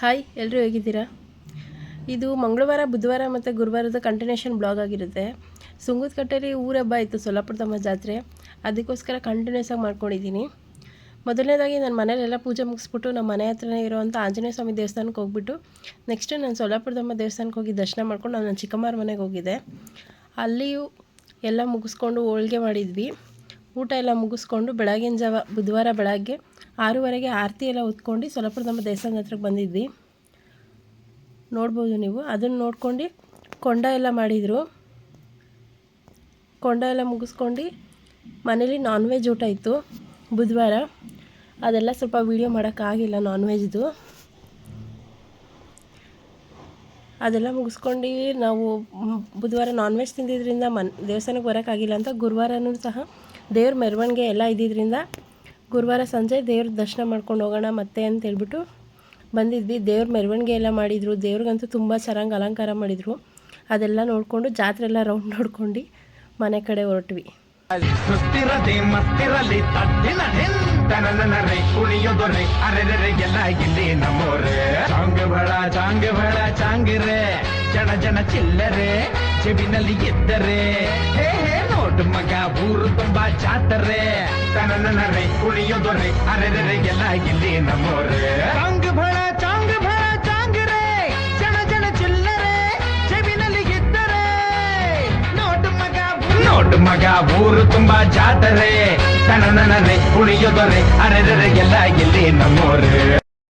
Hi ಎಲ್ಲರೂ ಹೇಗಿದ್ದೀರಾ? ಇದು ಮಂಗಳವಾರ, ಬುಧವಾರ ಮತ್ತು ಗುರುವಾರದ ಕಂಟಿನ್ಯೂಷನ್ ಬ್ಲಾಗ್ ಆಗಿರುತ್ತೆ. ಸುಂಗದಕಟ್ಟೆಯಲ್ಲಿ ಊರ ಹಬ್ಬ ಇತ್ತು, ಸೊಲ್ಲಾಪುರದಮ್ಮ ಜಾತ್ರೆ. ಅದಕ್ಕೋಸ್ಕರ ಕಂಟಿನ್ಯೂಸ್ ಆಗಿ ಮಾಡ್ಕೊಂಡಿದ್ದೀನಿ. ಮೊದಲನೇದಾಗಿ ನನ್ನ ಮನೇಲೆಲ್ಲ ಪೂಜೆ ಮುಗಿಸ್ಬಿಟ್ಟು ನಮ್ಮ ಮನೆ ಹತ್ರನೇ ಇರೋವಂಥ ಆಂಜನೇಯ ಸ್ವಾಮಿ ದೇವಸ್ಥಾನಕ್ಕೆ ಹೋಗ್ಬಿಟ್ಟು ನೆಕ್ಸ್ಟ್ ನಾನು ಸೊಲ್ಲಾಪುರದಮ್ಮ ದೇವಸ್ಥಾನಕ್ಕೆ ಹೋಗಿ ದರ್ಶನ ಮಾಡ್ಕೊಂಡು ನಾನು ಚಿಕ್ಕಮ್ಮರ ಮನೆಗೆ ಹೋಗಿದ್ದೆ. ಅಲ್ಲಿಯೂ ಎಲ್ಲ ಮುಗಿಸ್ಕೊಂಡು ಹೋಳಿಗೆ ಮಾಡಿದ್ವಿ. ಊಟ ಎಲ್ಲ ಮುಗಿಸ್ಕೊಂಡು ಬೆಳಗಿನ ಜಾವ, ಬುಧವಾರ ಬೆಳಗ್ಗೆ ಆರೂವರೆಗೆ ಆರತಿ ಎಲ್ಲ ಹೊತ್ಕೊಂಡು ನಮ್ಮ ದೇವಸ್ಥಾನದ ಹತ್ರಕ್ಕೆ ಬಂದಿದ್ವಿ. ನೋಡ್ಬೋದು ನೀವು. ಅದನ್ನು ನೋಡ್ಕೊಂಡು ಕೊಂಡ ಎಲ್ಲ ಮಾಡಿದರು. ಕೊಂಡ ಎಲ್ಲ ಮುಗಿಸ್ಕೊಂಡು ಮನೇಲಿ ನಾನ್ ವೆಜ್ ಊಟ ಇತ್ತು ಬುಧವಾರ. ಅದೆಲ್ಲ ಸ್ವಲ್ಪ ವೀಡಿಯೋ ಮಾಡೋಕ್ಕಾಗಿಲ್ಲ ನಾನ್ ವೆಜ್ದು ಅದೆಲ್ಲ ಮುಗಿಸ್ಕೊಂಡು ನಾವು ಬುಧವಾರ ನಾನ್ ವೆಜ್ ತಿಂದಿದ್ದರಿಂದ ಮನ್, ದೇವಸ್ಥಾನಕ್ಕೆ ಬರೋಕ್ಕಾಗಿಲ್ಲ ಅಂತ ಗುರುವಾರನೂ ಸಹ ದೇವ್ರ ಮೆರವಣಿಗೆ ಎಲ್ಲ ಇದ್ದಿದ್ದರಿಂದ ಗುರುವಾರ ಸಂಜೆ ದೇವ್ರ ದರ್ಶನ ಮಾಡ್ಕೊಂಡು ಹೋಗೋಣ ಮತ್ತೆ ಅಂತ ಹೇಳ್ಬಿಟ್ಟು ಬಂದಿದ್ವಿ. ದೇವ್ರ ಮೆರವಣಿಗೆ ಎಲ್ಲ ಮಾಡಿದರು. ದೇವ್ರಿಗಂತೂ ತುಂಬ ಚೆನ್ನಾಗಿ ಅಲಂಕಾರ ಮಾಡಿದರು. ಅದೆಲ್ಲ ನೋಡಿಕೊಂಡು ಜಾತ್ರೆ ಎಲ್ಲ ರೌಂಡ್ ನೋಡ್ಕೊಂಡು ಮನೆ ಕಡೆ ಹೊರಟ್ವಿ. ಕುಣಿಯೋದೊರೆ ಇಲ್ಲಿ ನಮ್ಮೋರೆ. ಚಾಂಗ್ ಬಳ ಚಾಂಗ್ ಬಳ ಚಾಂಗಿರೆ ಜನ ಜನ ಚಿಲ್ಲರೆ ಚೆವಿನಲ್ಲಿ ಇದ್ದರೆ ಹೇ ಹೇ ನೋಡು ಮಗ ಊರು ತುಂಬಾ ಜಾತರೆ ತನನರೆ ಕುಣಿಯೋದೊರೆ ಅರೆರೆ ಎಲ್ಲ ಇಲ್ಲಿ ನಮ್ಮೋರೆ ಚಾಂಗ್ ಬಳ ಚಾಂಗ್ ಬಳ ಚಾಂಗಿರೆ ಜನ ಜನ ಚಿಲ್ಲರೆ ಚೆವಿನಲ್ಲಿ ಇದ್ದರೆ ನೋಡು ಮಗ ನೋಡು ಮಗ ಊರು ತುಂಬಾ ಜಾತರೆ ತನನನೆ ಕುಣಿಯೋದೊರೆ ಅರೆರೆ ಎಲ್ಲ ಇಲ್ಲಿ ನಮ್ಮೋರೆ